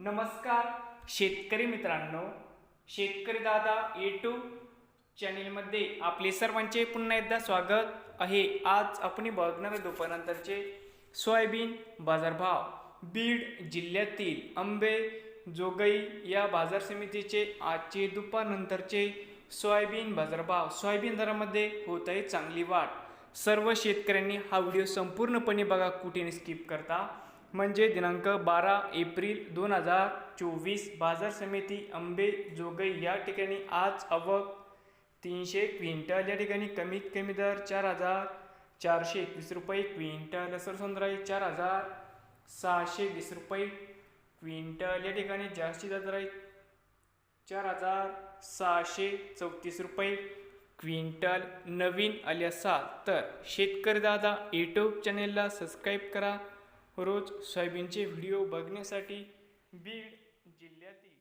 नमस्कार शेतकरी मित्रांनो. शेतकरी दादा यूट्यूब चॅनेलमध्ये आपले सर्वांचे पुन्हा एकदा स्वागत आहे. आज आपण बघणार आहे दुपारनंतरचे सोयाबीन बाजारभाव. बीड जिल्ह्यातील आंबे जोगई या बाजार समितीचे आजचे दुपारनंतरचे सोयाबीन बाजारभाव. सोयाबीन दरामध्ये होत आहे चांगली वाढ. सर्व शेतकऱ्यांनी हा व्हिडिओ संपूर्णपणे बघा कुठे स्किप करता. म्हणजे दिनांक बारा एप्रिल दोन हजार चोवीस बाजार समिती आंबे जोगई या ठिकाणी आज आवक तीनशे क्विंटल. या ठिकाणी कमीत कमी दर चार हजार चारशे एकवीस रुपये क्विंटल. सरसोंद्राई चार हजार सहाशे वीस रुपये क्विंटल. या ठिकाणी जास्तीत दर आहे चार हजार सहाशे चौतीस रुपये क्विंटल. नवीन आले असाल तर शेतकरी दादा यूट्यूब चॅनेलला सबस्क्राईब करा. रोज सोयाबीनचे व्हिडिओ बघण्यासाठी बीड जिल्ह्यातील